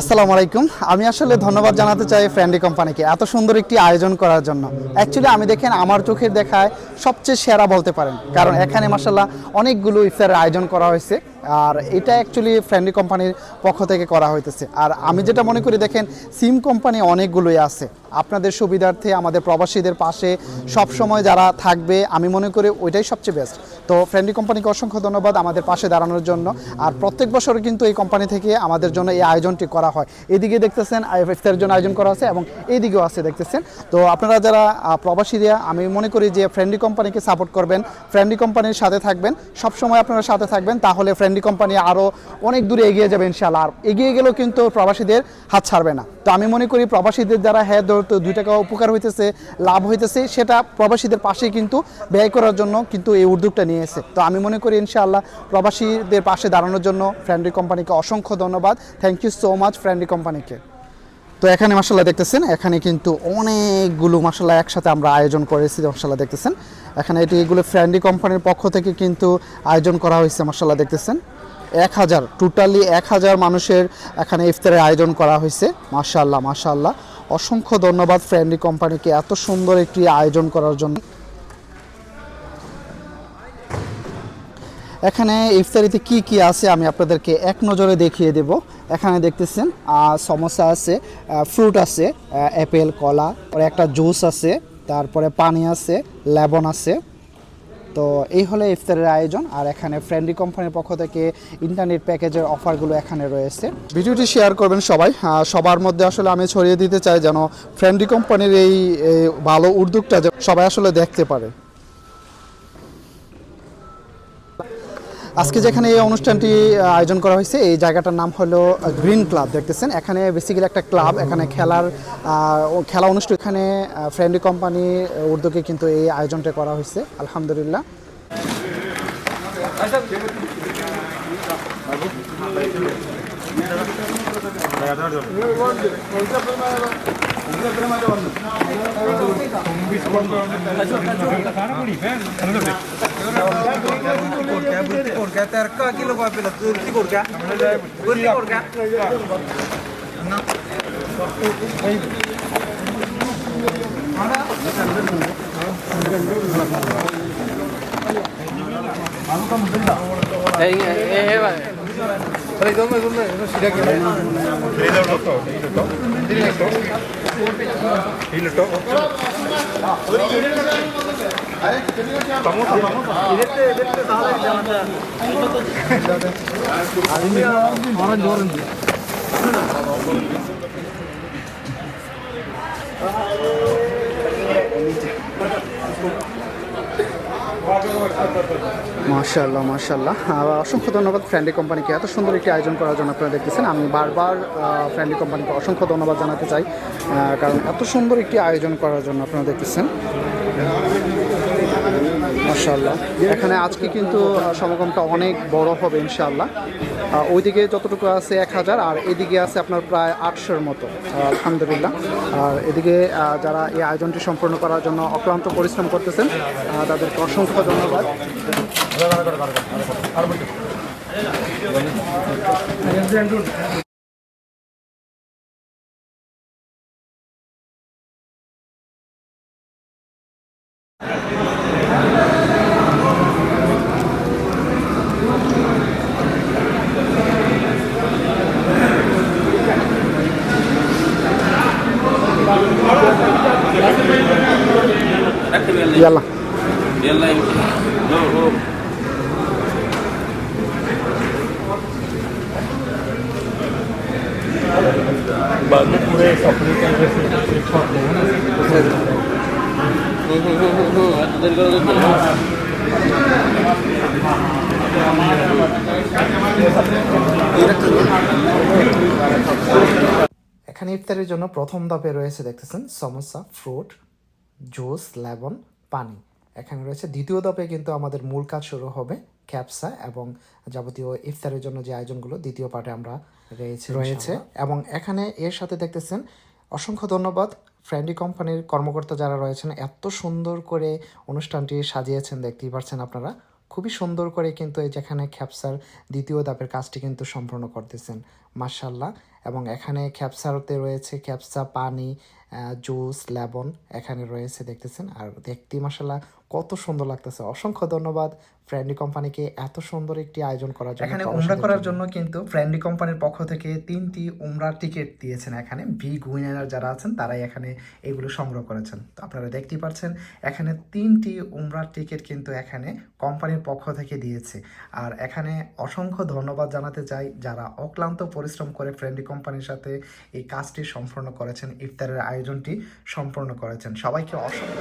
আসসালামু আলাইকুম। আমি আসলে ধন্যবাদ জানাতে চাই ফ্রেন্ডি কোম্পানিকে এত সুন্দর একটি আয়োজন করার জন্য। অ্যাকচুয়ালি আমি দেখেন, আমার চোখের দেখায় সবচেয়ে সেরা বলতে পারেন। কারণ এখানে মাসাল্লাহ অনেকগুলো ইফতারের আয়োজন করা হয়েছে। আর এটা অ্যাকচুয়ালি ফ্রেন্ডি কোম্পানির পক্ষ থেকে করা হইতেছে। আর আমি যেটা মনে করি, দেখেন সিম কোম্পানি অনেকগুলোই আছে। আপনাদের সুবিধার্থে আমাদের প্রবাসীদের পাশে সব সময় যারা থাকবে, আমি মনে করি ওইটাই সবচেয়ে বেস্ট তো ফ্রেন্ডি কোম্পানিকে অসংখ্য ধন্যবাদ আমাদের পাশে দাঁড়ানোর জন্য। আর প্রত্যেক বছর কিন্তু এই কোম্পানি থেকে আমাদের জন্য এই আয়োজনটি করা হয়। এদিকে দেখতেছেন ইফতারের জন্য আয়োজন করা আছে এবং এইদিকেও আছে দেখতেছেন। তো আপনারা যারা প্রবাসীরা আমি মনে করি যে ফ্রেন্ডলি কোম্পানিকে সাপোর্ট করবেন ফ্রেন্ডলি কোম্পানির সাথে থাকবেন সব সময় আপনারা সাথে থাকবেন, তাহলে ফ্রেন্ডি কোম্পানি আরও অনেক দূরে এগিয়ে যাবে ইনশাআল্লাহ। আর এগিয়ে গেলেও কিন্তু প্রবাসীদের হাত ছাড়বে না। তো আমি মনে করি প্রবাসীদের যারা হ্যাঁ ধরতো দুই টাকা উপকার হইতেছে, লাভ হইতেছে, সেটা প্রবাসীদের পাশে কিন্তু ব্যয় করার জন্য কিন্তু এই উদ্যোগটা নিয়েছে তো আমি মনে করি ইনশাআল্লাহ প্রবাসীদের পাশে দাঁড়ানোর জন্য ফ্রেন্ডি কোম্পানিকে অসংখ্য ধন্যবাদ। Thank you so much Friendy কোম্পানিকে তো এখানে মাসাল্লাহ দেখতেছেন, এখানে কিন্তু অনেকগুলো মাসাল্লাহ একসাথে আমরা আয়োজন করেছি মাসাল্লাহ দেখতেছেন। এখানে এটি এগুলো ফ্রেন্ডি কোম্পানির পক্ষ থেকে কিন্তু আয়োজন করা হয়েছে মাসাল্লাহ দেখতেছেন। এক হাজার টোটালি এক হাজার মানুষের এখানে ইফতারের আয়োজন করা হয়েছে মাশাল্লাহ মাশাল্লাহ অসংখ্য ধন্যবাদ ফ্রেন্ডলি কোম্পানিকে এত সুন্দর একটি আয়োজন করার জন্য। এখানে ইফতারিতে কি কি আছে আমি আপনাদেরকে এক নজরে দেখিয়ে দেব। এখানে দেখতেছেন সমস্যা সমোসা আছে ফ্রুট আছে অ্যাপেল, কলা একটা জুস আছে, তারপরে পানি আছে, লেবন আছে। তো এই হলো ইফতারের আয়োজন, আর এখানে ফ্রেন্ডলি কোম্পানির পক্ষ থেকে ইন্টারনেট প্যাকেজের অফারগুলো এখানে রয়েছে। ভিডিওটি শেয়ার করবেন সবাই। সবার মধ্যে আসলে আমি ছড়িয়ে দিতে চাই যেন ফ্রেন্ডলি কোম্পানির এই ভালো উদ্যোগটা সবাই আসলে দেখতে পারে। আজকে যেখানে এই অনুষ্ঠানটি আয়োজন করা হয়েছে, এই জায়গাটার নাম হলো গ্রিন ক্লাব, দেখতেছেন? এখানে বেসিক্যালি একটা ক্লাব, এখানে খেলার খেলা অনুষ্ঠান এখানে ফ্রেন্ডলি কোম্পানি উদ্যোগে কিন্তু এই আয়োজনটা করা হয়েছে, আলহামদুলিল্লাহ। കൊടുക്ക തിരക്കാക്കിയല്ലോ കുഴപ്പമില്ല തീർത്തി കൊടുക്കാം തീർത്തി കൊടുക്ക ഇതൊന്ന് ഇതൊന്ന് ഇതൊന്ന് ശരിയാക്കി ഇതിലിട്ടോ ഇതിലിട്ടോ ഇതിലിട്ടോ ഓറഞ്ച് ഓറഞ്ച് Thank you. মাশাল্লাহ মার্শাল্লাহ অসংখ্য ধন্যবাদ ফ্রেন্ডলি কোম্পানিকে এত সুন্দর একটি আয়োজন করার জন্য আপনারা দেখতেছেন। আমি বারবার ফ্রেন্ডলি কোম্পানিকে অসংখ্য ধন্যবাদ জানাতে চাই। কারণ এত সুন্দর একটি আয়োজন করার জন্য আপনারা দেখতেছেন। মাশাল্লাহ এখানে আজকে কিন্তু সমাগমটা অনেক বড় হবে ইনশাআল্লাহ। ওইদিকে যতটুকু আছে এক হাজার, আর এদিকে আছে আপনার প্রায় আটশোর মতো। আলহামদুলিল্লাহ। আর এদিকে যারা এই আয়োজনটি সম্পন্ন করার জন্য অক্লান্ত পরিশ্রম করতেছেন তাদেরকে অসংখ্য ধন্যবাদ। ইয়াল্লাহ يلا يمكن رو رو এখানে ইফতারের জন্য প্রথম ধাপে রয়েছে দেখতেছেন সমোসা ফ্রুট জুস লেবন পানি। এখানে রয়েছে দ্বিতীয় ধাপে কিন্তু আমাদের মূল কাজ শুরু হবে ক্যাপসা এবং যাবতীয় ইফতারের জন্য যে আয়োজনগুলো দ্বিতীয় পার্টে আমরা রয়েছে রয়েছে। এবং এখানে এর সাথে দেখতেছেন অসংখ্য ধন্যবাদ ফ্রেন্ডি কোম্পানির কর্মকর্তা যারা রয়েছেন, এত সুন্দর করে অনুষ্ঠানটি সাজিয়েছেন দেখতেই পারছেন আপনারা। খুবই সুন্দর করে কিন্তু এই যেখানে খ্যাপসার দ্বিতীয় ধাপের কাজটি কিন্তু সম্পূর্ণ করতেছেন। মার্শাল্লাহ এবং এখানে খ্যাপসারতে রয়েছে খ্যাপসা পানি জুস লেবন এখানে রয়েছে দেখতেছেন? আর দেখতে মাসাল্লাহ কত সুন্দর লাগতেছে। অসংখ্য ধন্যবাদ ফ্রেন্ডলি কোম্পানিকে এত সুন্দর একটি আয়োজন করার জন্য এখানে উমরা করার জন্য। কিন্তু ফ্রেন্ডলি কোম্পানির পক্ষ থেকে তিনটি উমরা টিকিট দিয়েছেন এখানে। ভি গুইনার যারা আছেন তারাই এখানে এগুলো সংগ্রহ করেছেন। তো আপনারা দেখতেই পাচ্ছেন এখানে তিনটি উমরার টিকিট কিন্তু এখানে কোম্পানির পক্ষ থেকে দিয়েছে। আর এখানে অসংখ্য ধন্যবাদ জানাতে চাই যারা অক্লান্ত পরিশ্রম করে ফ্রেন্ডলি কোম্পানির সাথে এই কাজটি সম্পন্ন করেছেন, ইফতারের আয়োজনটি সম্পূর্ণ করেছেন। সবাইকে অসংখ্য